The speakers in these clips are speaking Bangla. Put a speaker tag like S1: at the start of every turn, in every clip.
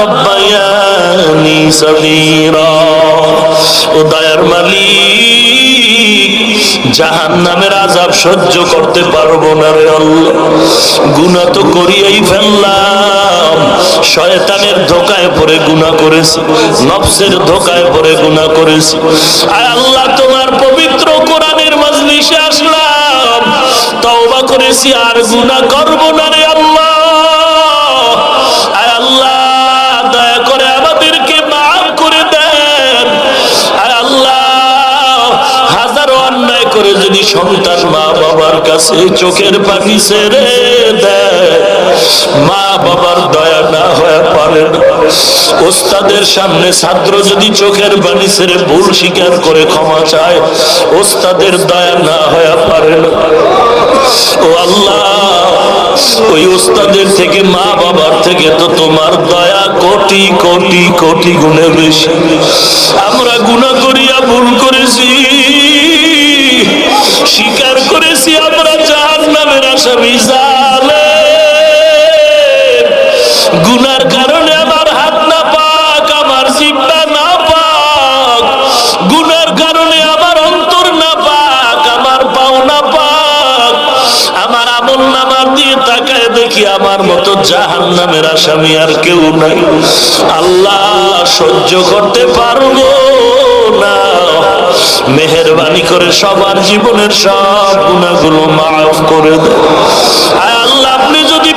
S1: রব্বায়ানি সগীরা ও মালিক জাহান নামের আজাব সহ্য করতে পারব না রে তো ফেললাম। শয়তানের ধোকায় পড়ে গুনাহ করেছি, নফসের ধোকায় করেছি। আয় আল্লাহ, তোমার পবিত্র কোরআনের মজলিসে আসলাম। তওবা করেছি, আর গুনাহ করব না রে আল্লাহ। যদি সন্তান মা বাবার কাছে চোখের পানি ছেড়ে দেয় মা বাবার দয়া না হয়ে পারে না। ওস্তাদের সামনে ছাত্র যদি চোখের পানি ছেড়ে ভুল স্বীকার করে ক্ষমা চায়, ওস্তাদের দয়া না হয়ে পারে না। ও আল্লাহ, ওই ওস্তাদের থেকে মা বাবার থেকে তো তোমার দয়া কোটি কোটি কোটি গুণে বেশি। আমরা গুণা করিয়া ভুল করেছি। স্বীকার করেছি, আমরা জাহান নামের আসামি জালে গুনার কারণে আমার হাত না পাক, আমার জিব্বা না পাক। গুনার কারণে আমার অন্তর না পাক, আমার পাও না পাক। আমার আমল নামার দিয়ে তাকায় দেখি আমার মতো জাহান নামের আসামি আর কেউ নাই। আল্লাহ সহ্য করতে পারব না। মেহরবানি করে সবার জীবনের সব গুণাগুলো মাফ করে দেয়। আল্লাহ আপনি যদি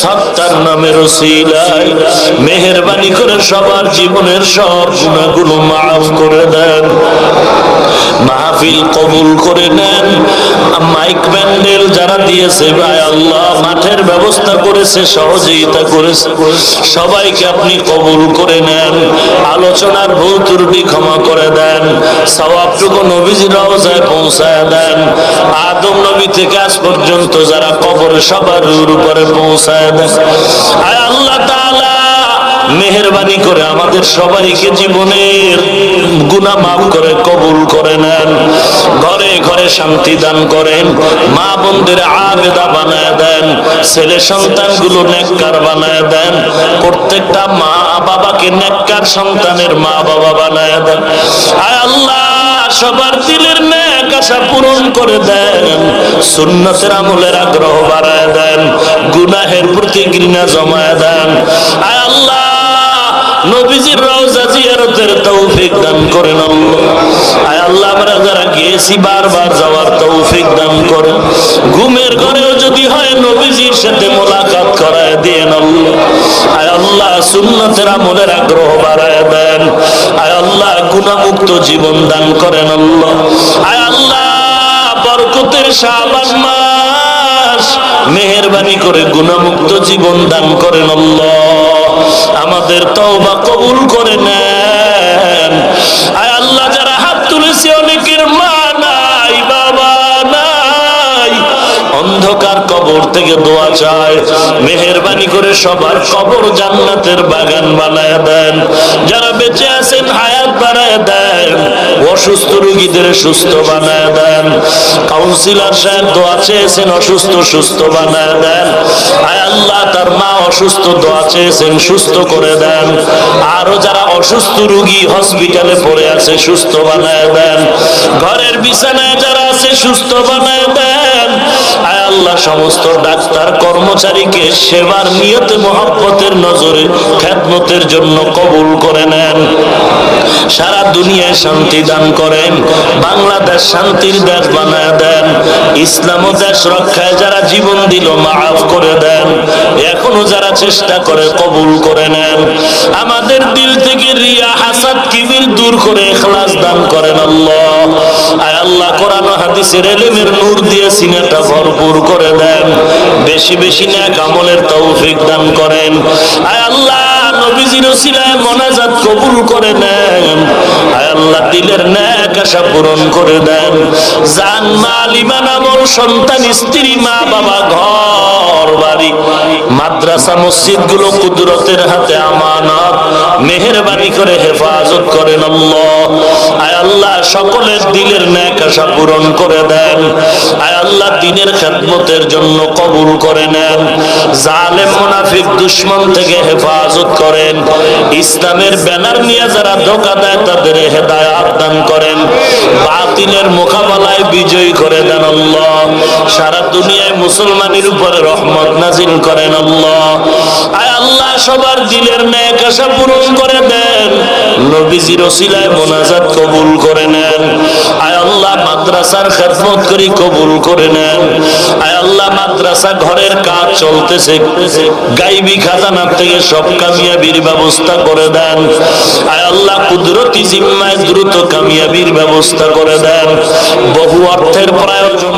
S1: সত্তার নামের ওসিলায় মেহরবানি করে সবার জীবনের সব গুণাগুলো মাফ করে দেন। মাহফিল কবুল করে নেন। মাইক প্যান্ডেল যারা দিয়েছে, ভাই আল্লাহ, মাঠের ব্যবস্থা করেছে সহযোগিতা করেছে। সবাইকে আপনি কবুল করে নেন। আলোচনার ভুল ত্রুটি ক্ষমা করে দেন। সবাবটুকু নবীজির রওজায় পৌঁছায় দেন। আদম নবী থেকে আজ পর্যন্ত যারা কবর সবার উপরে পৌঁছায় দেন। আয় আল্লাহ তাআলা মেহরবানি করে আমাদের সবাইকে জীবনের গুনাহ মাফ করে, কবুল করে নেন। ঘরে ঘরে শান্তি দান করেন। মা বোনদের আবেদা বানায় দেন। ছেলে সন্তানগুলো নেককার বানায় দেন। প্রত্যেকটা মা বাবাকে নেককার সন্তানের মা বাবা বানায় দেন। আয় আল্লাহ, সবার দিলের আশা পূরণ করে দেন। সুন্নতের আমলের আগ্রহ বাড়ায় দেন। গুনাহের প্রতি ঘৃণা জমায় দেন। আয় আল্লাহ নবীজির রওজা জিয়ারতের তৌফিক দান করেন আল্লাহ আয় আল্লাহ, আমরা যারা গিয়েছি, বারবার যাওয়ার তৌফিক দান করেন ঘুমের ঘরেও যদি হয়, নবীজির সাথে মোলাকাত করায় দেন আয় আল্লাহ, সুন্নতের আমলের আগ্রহ বাড়ায় দেন। আয় আল্লাহ, গুণামুক্ত জীবন দান করেন আল্লাহ আয় আল্লাহ, বরকতের শাবান মাস। মেহেরবানি করে গুণামুক্ত জীবন দান করেন আল্লাহ আমাদের তওবা কবুল করে নেন। আয় আল্লাহ, যারা হাত তুলেছে অনেকের মা নাই, বাবা নাই। অন্ধকার কবর থেকে দোয়া চায়। মেহেরবানি করে সবার কবর জান্নাতের বাগান বানায় দেন। যারা বেঁচে আছেন, হায়াত বাড়ায় দেন। অসুস্থ রোগীদের সুস্থ বানায় দেন। কাউন্সিলর সাহেব দোয়া চেয়েছেন, অসুস্থ সুস্থ বানায় দেন। আয় আল্লাহ অসুস্থ দোয়া চেয়েছেন, সুস্থ করে দেন। আরও যারা অসুস্থ রোগী হসপিটালে পড়ে আছে, সুস্থ বানায় দেন। ঘরের বিছানায় যারা আছে, সুস্থ বানায় দেন। আল্লাহ, সমস্ত ডাক্তার কর্মচারীকে সেবার নিয়তে, মহব্বতের নজরে খ্যাতমতের জন্য কবুল করে নেন। সারা দুনিয়ায় শান্তি দান করেন। বাংলাদেশ শান্তির দেশ বানায় ইসলাম দেশ রক্ষায় যারা জীবন দিল, মাফ করে দেন। এখনও যারা চেষ্টা করে, কবুল করে নেন। আমাদের দিল থেকে রিয়া হাসাদ কিবির দূর করে এখলাস দান করেন আল্লাহ। আয় আল্লাহ, কোরআন হাদিসের এলেমের নূর দিয়ে সিনেটা ভরপুর করে দেন। বেশি বেশি ন্যাক আমলের তৌফিক দান করেন। আয় আল্লাহ, নবীজির উসিলায় মোনাজাত কবুল করে নেন। আয় আল্লাহ, দিলের আশা পূরণ করে দেন, জান মাল আমল সন্তান, স্ত্রী, মা, বাবা ঘর বাড়ি মাদ্রাসা মসজিদগুলো কুদরতের হাতে আমানত। মেহেরবানি করে হেফাজত করেন আল্লাহ। আয় আল্লাহ, সকলের দিলের ন্যাক আশা পূরণ করে দেন। আয় আল্লাহ, দিনের খেদমতের জন্য কবুল করে নেন। জালেম, মুনাফিক, দুশ্মন থেকে হেফাজত করেন। ইসলামের ব্যানার নিয়ে যারা ধোকা দেয়, তাদের হেদায়াত দান করেন। বাতিলের মোকাবেলায় বিজয়ী করে দেন আল্লাহ। সারা দুনিয়ায় মুসলমানের উপরে রহমত নাজিল করেন আল্লাহ। সবার দিলের ন্যাক আশা পূরণ করে দেন। নবীজির ওসিলায় মোনাজাত কবুল করে নেন। আয় আল্লাহ, মাদ্রাসার খেদমত করি কবুল করে নেন। আয় আল্লাহ, মাদ্রাসা ঘরের কাজ চলতেছে। গাইবি খাজানার থেকে সব কামিয়াবির ব্যবস্থা করে দেন। আয় আল্লাহ, কুদরতি জিম্মায় দ্রুত কামিয়াবির ব্যবস্থা করে দেন। বহু অর্থের প্রয়োজন